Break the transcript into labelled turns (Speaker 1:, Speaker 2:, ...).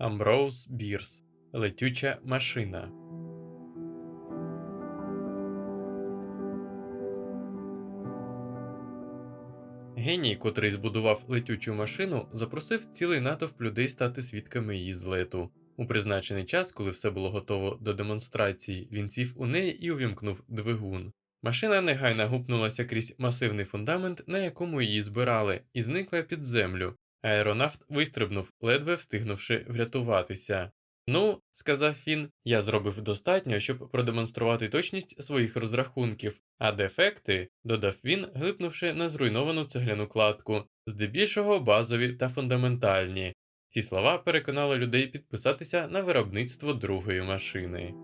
Speaker 1: Амброуз Бірс Летюча машина. Геній, котрий збудував летючу машину, запросив цілий натовп людей стати свідками її злету. У призначений час, коли все було готово до демонстрації, він сів у неї і увімкнув двигун. Машина негайно гупнулася крізь масивний фундамент, на якому її збирали, і зникла під землю. Аеронавт вистрибнув, ледве встигнувши врятуватися. Ну, сказав він, я зробив достатньо, щоб продемонструвати точність своїх розрахунків, а дефекти, додав він, глипнувши на зруйновану цегляну кладку, здебільшого базові та фундаментальні. Ці слова переконали людей підписатися на виробництво другої машини.